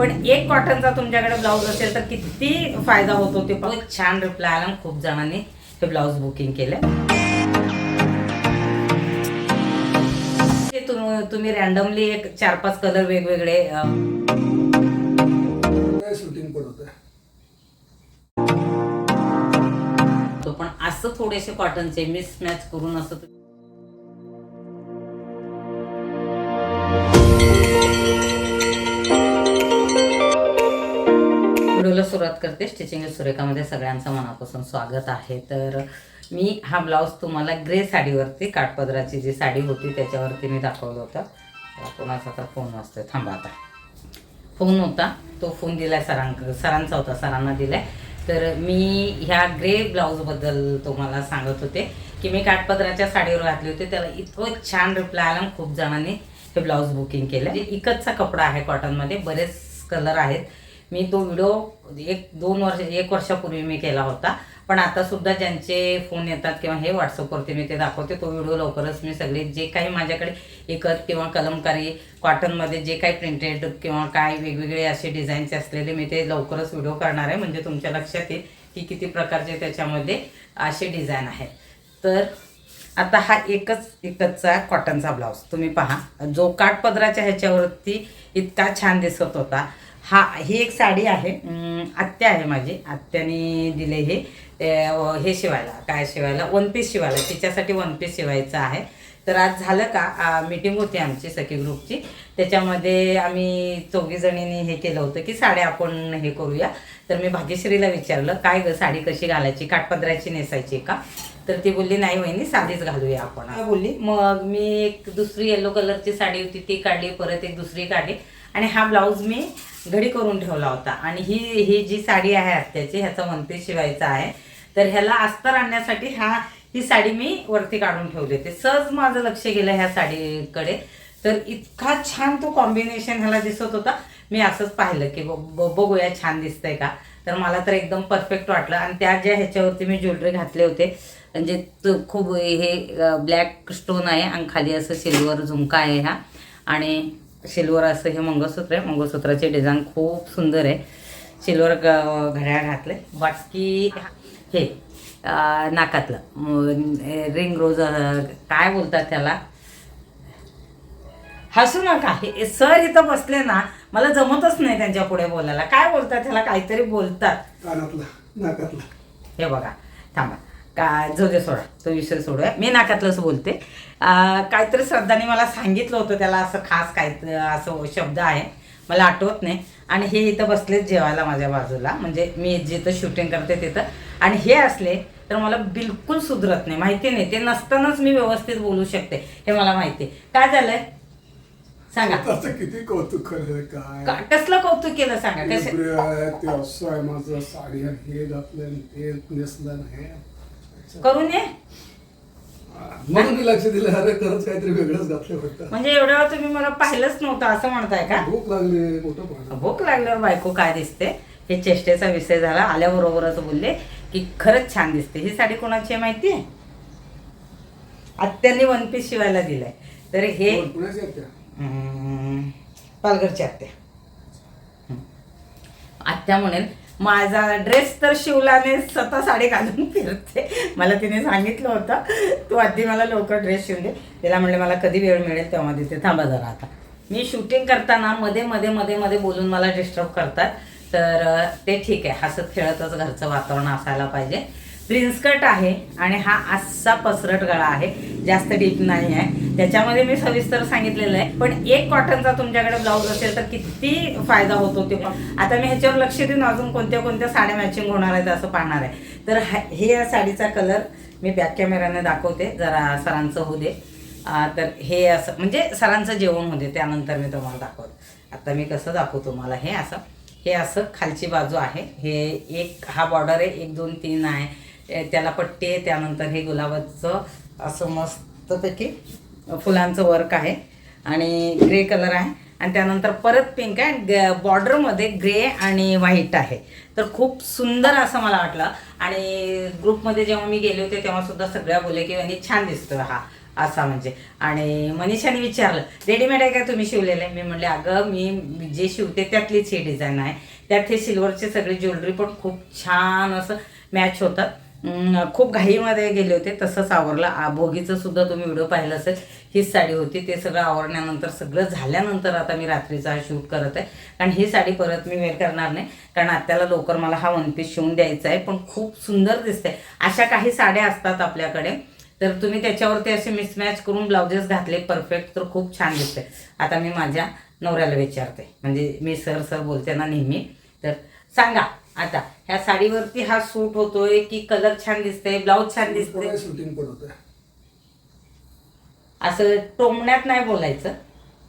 पण एक कॉटनचा तुमच्याकडे ब्लाऊज असेल तर किती फायदा होतो ते खूप छान रिप्लाय आला खूप जणांनी हे ब्लाऊज बुकिंग केलं. तुम्ही रॅन्डमली एक चार पाच कलर वेगवेगळे अं, शूटिंग पण होतं तो पण असं थोडेसे कॉटनचे मिस मॅच करून असं सुरुवात करते. स्टिचिंग सुरेखामध्ये सगळ्यांचं मनापासून स्वागत आहे. तर मी हा ब्लाऊज तुम्हाला ग्रे साडीवरती काठपदराची जी साडी होती त्याच्यावरती मी दाखवलं होतं. कोणाचा तर फोन वाजतोय. थांबा आता. फोन होता तो फोन दिलाय सरांक सरांचा होता. सरांना दिलाय. तर मी ह्या ग्रे ब्लाऊजबद्दल तुम्हाला सांगत होते की मी काठपदराच्या साडीवर घातली होती. त्याला इतकं छान रिप्लाय आला खूप जणांनी हे ब्लाऊज बुकिंग केलं. म्हणजे इकतचा कपडा आहे कॉटनमध्ये बरेच कलर आहेत. मी तो व्हिडिओ एक दोन वर्ष एक वर्षापूर्वी मी केला होता. पण आता सुद्धा ज्यांचे फोन येतात किंवा हे व्हॉट्सअपवरती मी ते दाखवते तो व्हिडिओ लवकरच मी सगळे जे काही माझ्याकडे एकत किंवा कलमकारी कॉटनमध्ये जे काही प्रिंटेड किंवा काय वेगवेगळे असे डिझाईनचे असलेले मी ते लवकरच व्हिडिओ करणार आहे. म्हणजे तुमच्या लक्षात येईल की किती प्रकारचे त्याच्यामध्ये असे डिझाईन आहेत. तर आता हा एकच एकचचा कॉटनचा ब्लाऊज तुम्ही पहा. जो काठपदराच्या ह्याच्यावरती इतका छान दिसत होता. हा ही एक साडी आहे. आत्या आहे माझी. आत्याने दिले हे. हे शिवायला. काय शिवायला? वन पीस शिवायला. तिच्यासाठी वन पीस शिवायचं आहे. तर आज झालं का? मीटिंग होती आमची सखी ग्रुपची त्याच्यामध्ये आम्ही चौघी जणींनी हे केलं होतं की साड्या आपण हे करूया. तर मी भाग्यश्रीला विचारलं काय ग साडी कशी घालायची? काठपदराची नेसायची का? तर ती बोलली नाही वहिनी साडीच घालूया आपण. बोलली? मग मी एक दुसरी येलो कलरची साडी होती ती काढली परत एक दुसरी काढली. आणि हा ब्लाऊज मी घडी करून ठेवला होता. आणि ही ही जी साडी आहे आत्याची ह्याचा वनपीस शिवायचा आहे. तर ह्याला अस्तर आणण्यासाठी हा ही साडी मी वरती काढून ठेवली होती. सहज माझं लक्ष गेलं ह्या साडीकडे. तर इतका छान तो कॉम्बिनेशन ह्याला दिसत होता. मी असंच पाहिलं की ब- ब- बघूया छान दिसतंय का? तर मला तर एकदम परफेक्ट वाटलं. आणि त्या ज्या ह्याच्यावरती मी ज्वेलरी घातले होते म्हणजे तो खूप हे ब्लॅक स्टोन आहे आणि खाली असं सिल्वर झुमका आहे ह्या आणि सिल्वर असं हे मंगळसूत्र आहे. मंगळसूत्राचे डिझाईन खूप सुंदर आहे. सिल्वर ग- घड्याळ घातले बाकी हे नाकातलं. रिंग रोज काय बोलतात त्याला? हसू नका. हे सर इथं बसले ना मला जमतच नाही त्यांच्या पुढे बोलायला. काय बोलतात त्याला? काहीतरी बोलतात. हे बघा थांबा. का जाऊ दे सोडा तो विषय सोडूया. मी नाकातलंच बोलते. काहीतरी श्रद्धाने मला सांगितलं होतं त्याला असं खास काय असं शब्द आहे. मला आठवत नाही. आणि हे इथं बसलेच जेवायला माझ्या बाजूला. म्हणजे मी जिथं शूटिंग करते तिथं. आणि हे असले तर मला बिलकुल सुधरत नाही. माहिती नाही. ते नसतानाच मी व्यवस्थित बोलू शकते. हे मला माहिती. काय झालंय? सांगा. किती कौतुक काय? कसलं कौतुक केलं सांगा? कसे माझं साडी हे घातलं ते नेसलं आणि हे. करून ये. म्हणून मी लक्ष दिलं अरे खरंच काहीतरी वेगळंच घातलं होतं म्हणजे एवढ्या वेळ तुम्ही मला पाहिलंच नव्हतं असं म्हणताय का? भूक लागली मोठं पाहिलं. भूक लागल्यावर बायको काय दिसते? हे चेष्टेचा विषय झाला आल्याबरोबरच बोलले की खरंच छान दिसते. ही साडी कोणाची आहे माहिती आहे आत्यांनी वन पीस शिवायला दिलाय. तर हे कोण? पुण्याची आहेत त्या? हम्म, पालघरची आत्या. आत्या म्हणेल माझा ड्रेस तर शिवलाने स्वतः साडी घालून फिरते. मला तिने सांगितलं होतं तू आधी मला लवकर ड्रेस शिवले. तिला म्हणले मला कधी वेळ मिळेल तेव्हा तिथे थांबा जरा आता. मी शूटिंग करताना मध्ये मध्ये मध्ये मध्ये बोलून मला डिस्टर्ब करतात. तर ते ठीक आहे. हसत खेळतच घरचं वातावरण असायला पाहिजे. प्रिन्सकट आहे आणि हा असा पसरट गळा आहे. जास्त डीप नाही आहे. त्याच्यामध्ये मी सविस्तर सांगितलेलं आहे. पण एक कॉटनचा तुमच्याकडे ब्लाऊज असेल तर किती फायदा होतो ते? आता मी ह्याच्यावर लक्ष देऊन अजून कोणत्या कोणत्या साड्या मॅचिंग होणार आहेत असं पाहणार आहे. तर हा- हे या साडीचा कलर मी बॅक कॅमेऱ्याने दाखवते. जरा सरांचं होऊ दे. तर हे असं म्हणजे सरांचं जेवण होते त्यानंतर मी तुम्हाला दाखवत. आता मी कसं दाखवू तुम्हाला हे असं. हे असं खालची बाजू आहे. हे एक हा बॉर्डर आहे. एक दोन तीन आहे. त्याला पट्टी आहे. त्यानंतर हे गुलाबाचं असं मस्तपैकी फुलांचं वर्क आहे. आणि ग्रे कलर आहे. आणि त्यानंतर परत पिंक आहे. ग बॉर्डरमध्ये ग्रे आणि व्हाईट आहे. तर खूप सुंदर असं मला वाटलं. आणि ग्रुपमध्ये जेव्हा मी गेले होते तेव्हा सुद्धा सगळ्या बोलले की आणि छान दिसतो हा असा म्हणजे. आणि मनीषाने विचारलं रेडीमेड आहे का तुम्ही शिवलेलं? आहे मी म्हणले अगं मी जे शिवते त्यातलीच ही डिझाईन आहे. त्यात हे सिल्वरचे सगळे ज्वेलरी पण खूप छान असं मॅच होतात. खूप घाईमध्ये गेले होते तसंच आवरलं. आ- भोगीचं सुद्धा तुम्ही व्हिडिओ पाहिला असेल हीच साडी होती. ते सगळं आवरण्यानंतर सगळं झाल्यानंतर आता मी रात्रीचा हा शूट करत आहे. कारण ही साडी परत मी वेअर करणार नाही कारण आत्याला लवकर मला हा वन पीस शिवून द्यायचा आहे पण खूप सुंदर दिसते अशा काही साड्या असतात आपल्याकडे तर तुम्ही त्याच्यावरती असे मिसमॅच करून ब्लाउजेस घातले परफेक्ट तर खूप छान दिसते आता मी माझ्या नवऱ्याला विचारते. म्हणजे मी सर सर बोलते ना नेहमी तर सांगा आता ह्या साडीवरती हा सूट होतोय की कलर छान दिसते ब्लाऊज छान दिसते शूटिंग पण होतं असं टोमण्यात नाही बोलायचं.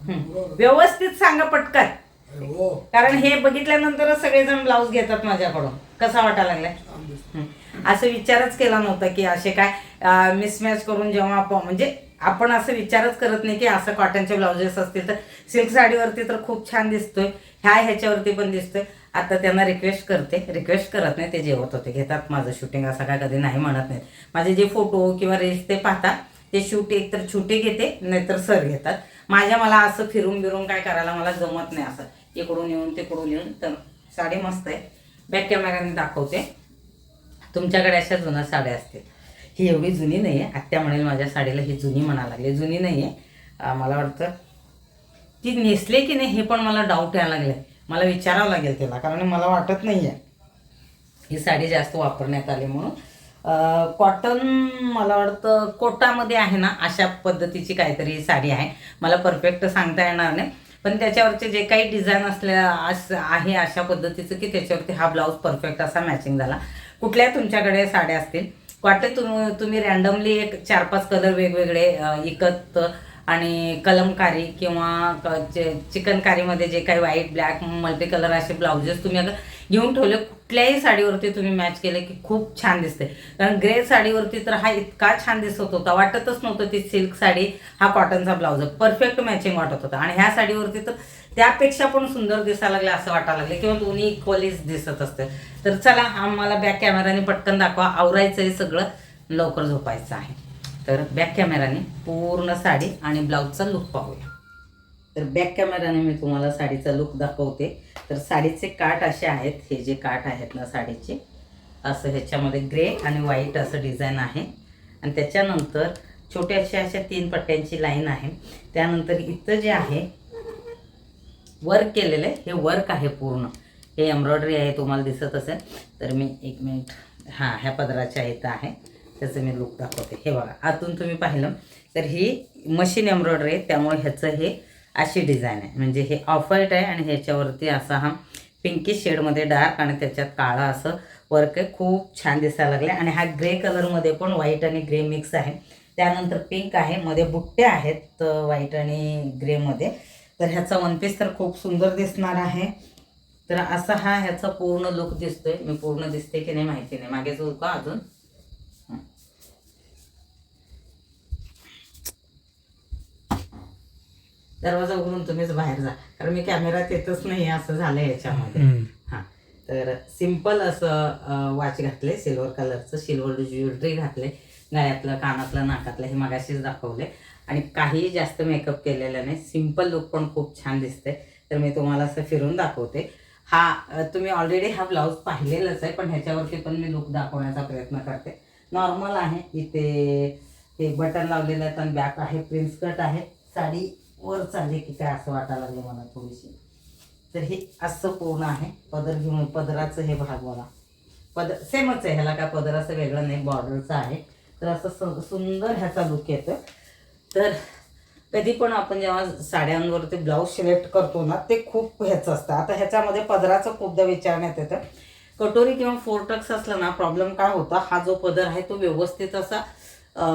हं. व्यवस्थित सांगा पटकन. हो. कारण हे बघितल्यानंतरच सगळेजण ब्लाऊज घेतात माझ्याकडून. कसा वाटायला लागलाय? छान दिसतं. हं. असं विचारच केला नव्हता की असे काय मिसमॅच करून जेव्हा आपण म्हणजे आपण असं विचारच करत नाही की असं कॉटनचे ब्लाउजेस असतील तर. सिल्क साडीवरती तर खूप छान दिसतोय. ह्या ह्याच्यावरती पण दिसतोय. आता त्यांना रिक्वेस्ट करते. रिक्वेस्ट करत नाही ते जेवत होते. घेतात माझं शूटिंग असं काय कधी नाही म्हणत नाहीत. माझे जे फोटो किंवा रील्स ते पाहतात ते शूट एकतर छोटे घेते नाहीतर सर घेतात. माझ्या मला असं फिरून बिरून काय करायला मला जमत नाही असं. इकडून येऊन तिकडून येऊन तर साडी मस्त आहे. बॅक कॅमेऱ्याने दाखवते. तुमच्याकडे अशा जुन्या साड्या असतील. ही एवढी जुनी नाही आहे आत्या म्हणेल माझ्या साडीला ही जुनी म्हणा लागली. जुनी नाही आहे मला वाटतं ती नेसले की नाही हे पण मला डाऊट यायला लागले मला विचारावं लागेल त्याला कारण मला वाटत नाही आहे ही साडी जास्त वापरण्यात आली म्हणून. कॉटन मला वाटतं कोटामध्ये आहे ना अशा पद्धतीची काहीतरी ही साडी आहे. मला परफेक्ट सांगता येणार नाही. पण त्याच्यावरचे जे काही डिझाईन असल्या अस आहे अशा पद्धतीचं की त्याच्यावरती हा ब्लाऊज परफेक्ट असा मॅचिंग झाला. कुठल्या तुमच्याकडे साड्या असतील? वाटते तुम तुम्ही रॅन्डमली एक चार पाच कलर वेगवेगळे इकत आणि कलमकारी किंवा क- चिकनकारीमध्ये जे काही व्हाईट ब्लॅक मल्टी कलर असे ब्लाउजेस तुम्ही अगर घेऊन ठेवले कुठल्याही साडीवरती तुम्ही मॅच केले की खूप छान दिसते. कारण ग्रे साडीवरती तर हा इतका छान दिसत होता वाटतच नव्हतं ती सिल्क साडी हा कॉटनचा ब्लाउज परफेक्ट मॅचिंग वाटत होता. आणि ह्या साडीवरती तर त्यापेक्षा पण सुंदर दिसायला लागले असं वाटायला लागले. किंवा दोन्ही इक्वलीच दिसत असते. तर चला आम्हाला बॅक कॅमेराने पटकन दाखवा. आवरायचं आहे सगळं. लवकर झोपायचं आहे. तर बॅक कॅमेराने पूर्ण साडी आणि ब्लाऊजचा लुक पाहूया. तर बॅक कॅमेराने मी तुम्हाला साडीचा लुक दाखवते. तर साडीचे काठ असे आहेत. हे जे काठ आहेत ना साडीचे असं ह्याच्यामध्ये ग्रे आणि व्हाईट असं डिझाईन आहे. आणि त्याच्यानंतर छोट्याशा अशा तीन पट्ट्यांची लाईन आहे. त्यानंतर इथं जे आहे वर्क केलेलं आहे. हे वर्क आहे पूर्ण. हे एम्ब्रॉयडरी आहे तुम्हाला दिसत असेल. तर मी एक मिनिट हां ह्या पदराच्या इथं आहे. त्याचं मी लुक दाखवते. हे बघा आतून तुम्ही पाहिलं तर ही मशीन एम्ब्रॉयडरी आहे त्यामुळे ह्याचं हे अशी डिझाईन आहे. म्हणजे हे ऑफ व्हाईट आहे आणि ह्याच्यावरती असा हा पिंकी शेडमध्ये डार्क आणि त्याच्यात काळा असं वर्क आहे. खूप छान दिसायला लागले आणि हा ग्रे कलरमध्ये पण व्हाईट आणि ग्रे मिक्स आहे. त्यानंतर पिंक आहे मध्ये बुट्टे आहेत व्हाईट आणि ग्रेमध्ये तर ह्याचा वन पीस तर खूप सुंदर दिसणार आहे. तर असा हा ह्याचा पूर्ण लुक दिसतोय. मी पूर्ण दिसते की नाही माहिती नाही. मागे जो का अजून. दरवाजा उघडून तुम्हीच बाहेर जा. कारण मी कॅमेरात येतच नाही असं झालं याच्यामध्ये. हां. तर सिंपल असं वॉच घातले सिल्वर कलरचं सिल्वर ज्वेलरी घातले गळ्यातलं कानातलं नाकातलं हे मगाशीच दाखवले आणि काहीही जास्त मेकअप केलेलं नाही. सिंपल लुक पण खूप छान दिसते तर मी तुम्हाला असं फिरून दाखवते. हा तुम्ही ऑलरेडी हा ब्लाऊज पाहिलेलाच आहे पण ह्याच्यावरती पण मी लुक दाखवण्याचा प्रयत्न करते. नॉर्मल आहे. इथे हे बटन लावलेलं आहे आणि बॅक आहे प्रिन्स कट आहे. साडी वर चालले की काय असं वाटायला लागलं मला थोडीशी. तर हे असं पूर्ण आहे? पदर घेऊन पदराचं हे भाग बघा. पदर सेमच आहे ह्याला काय पदर असं वेगळं नाही बॉर्डरचं आहे. तर असं सुंदर ह्याचा लुक येतो तर कधी पण आपण जेव्हा साड्यांवर ते ब्लाऊज सिलेक्ट करतो ना ते खूप ह्याचं असतं. आता ह्याच्यामध्ये पदराचं खूपदा विचारण्यात येतं. कटोरी किंवा फोर टक्स असलं ना प्रॉब्लेम काय होता? हा जो पदर आहे तो व्यवस्थित असा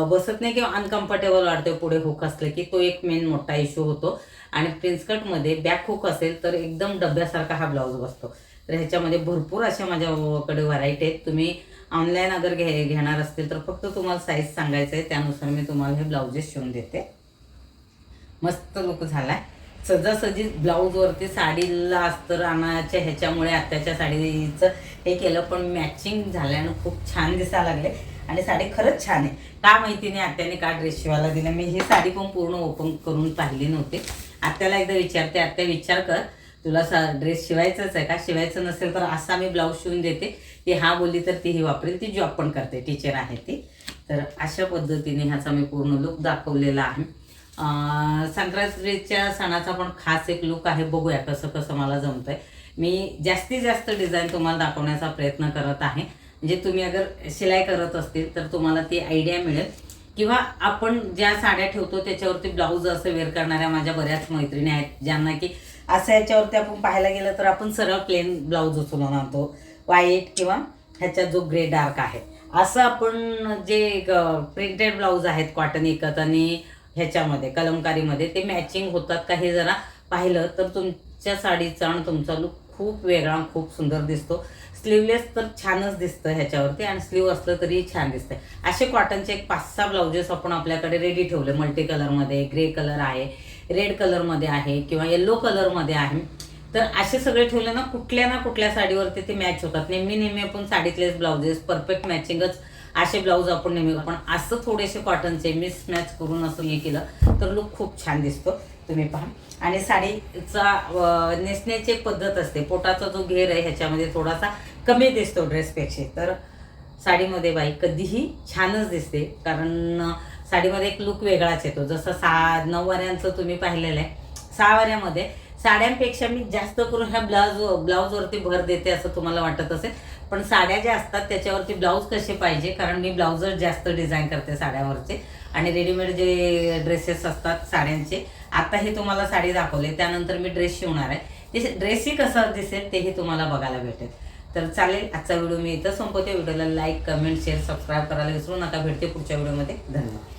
बसत नाही किंवा अनकम्फर्टेबल वाटते पुढे हुक असले की तो एक मेन मोठा इश्यू होतो. आणि प्रिन्सकटमध्ये बॅक हुक असेल तर एकदम डब्यासारखा हा ब्लाऊज बसतो. तर ह्याच्यामध्ये भरपूर अशा माझ्याकडे व्हरायटी आहेत. तुम्ही ऑनलाईन अगर घे घेणार असतील तर फक्त तुम्हाला साईज सांगायचं आहे त्यानुसार मी तुम्हाला हे ब्लाउजेस शिवून देते. मस्त लुक आहे सहजासहजी ब्लाऊजवरती साडीला अस्तर आणायच्या ह्याच्यामुळे आत्याच्या साडीचं हे केलं पण मॅचिंग झाल्यानं खूप छान दिसायला लागले. आणि साडी खरंच छान आहे. का माहिती नाही आत्याने का ड्रेस शिवायला दिला? मी ही साडी पण पूर्ण ओपन करून पाहिली नव्हती. आत्याला एकदा विचारते आत्या विचार कर तुला सा ड्रेस शिवायचाच आहे का? शिवायचं नसेल तर असा मी ब्लाऊज शिवून देते. ती हा बोलली तर ती ही वापरेल. ती जॉब पण करते. टीचर आहे ती. तर अशा पद्धतीने ह्याचा मी पूर्ण लुक दाखवलेला आहे. संक्रांतीच्या सणाचा पण खास एक लुक आहे. बघूया कसं कसं मला जमतंय. मी जास्तीत जास्त डिझाईन तुम्हाला दाखवण्याचा प्रयत्न करत आहे. म्हणजे तुम्ही अगर शिलाई करत असतील तर तुम्हाला ती आयडिया मिळेल. किंवा आपण ज्या साड्या ठेवतो त्याच्यावरती ब्लाऊज असं वेअर करणाऱ्या माझ्या बऱ्याच मैत्रिणी आहेत ज्यांना की असं याच्यावरती आपण पाहायला गेलं तर आपण सरळ प्लेन ब्लाऊज उचलून आणतो. व्हाईट किंवा ह्याच्यात जो ग्रे डार्क आहे. असं आपण जे प्रिंटेड ब्लाऊज आहेत कॉटन एकत आणि ह्याच्यामध्ये कलमकारीमध्ये ते मॅचिंग होतात का हे जरा पाहिलं तर तुमच्या साडीचा आणि तुमचा लुक खूप वेगळा खूप सुंदर दिसतो. स्लीवलेस तर छानच दिसतं ह्याच्यावरती आणि स्लीव असलं तरी छान दिसतंय. असे कॉटनचे एक पाच सहा ब्लाउजेस आपण आपल्याकडे रेडी ठेवले. मल्टी कलरमध्ये ग्रे कलर आहे रेड कलरमध्ये आहे किंवा येल्लो कलरमध्ये आहे. तर असे सगळे ठेवले ना कुठल्या ना कुठल्या साडीवरती ते मॅच होतात. नेहमी नेहमी आपण साडीतलेच ब्लाउजेस परफेक्ट मॅचिंगच असे ब्लाऊज आपण नेहमी पण असं थोडेसे कॉटनचे मिसमॅच करून असं हे केलं तर लुक खूप छान दिसतो. तुम्ही पहा. आणि साडीचा नेसण्याची पद्धत असते. पोटाचा जो घेर आहे ह्याच्यामध्ये थोडासा कमी दिसतो ड्रेसपेक्षा तर साडीमध्ये बाई कधीही छानच दिसते. कारण साडीमध्ये एक लुक वेगळाच येतो. जसं सा नऊवाऱ्यांचं तुम्ही पाहिलेलं आहे. सहावाऱ्यामध्ये साड्यांपेक्षा मी जास्त करून ह्या ब्लाऊज ब्लाऊजवरती भर देते असं तुम्हाला वाटत असेल. पण साड्या ज्या असतात त्याच्यावरती ब्लाऊज कसे पाहिजे? कारण मी ब्लाऊजच जास्त डिझाईन करते साड्यावरचे. आणि रेडीमेड जे ड्रेसेस असतात साड्यांचे आता हे तुम्हाला साडी दाखवले त्यानंतर मी ड्रेस शिवणार आहे. ते ड्रेसही कसं दिसेल तेही तुम्हाला बघायला भेटेल. तर चालेल आजचा व्हिडिओ मी इथं संपवते. व्हिडिओला लाईक कमेंट शेअर सबस्क्राईब करायला विसरू नका. भेटते पुढच्या व्हिडिओमध्ये. धन्यवाद.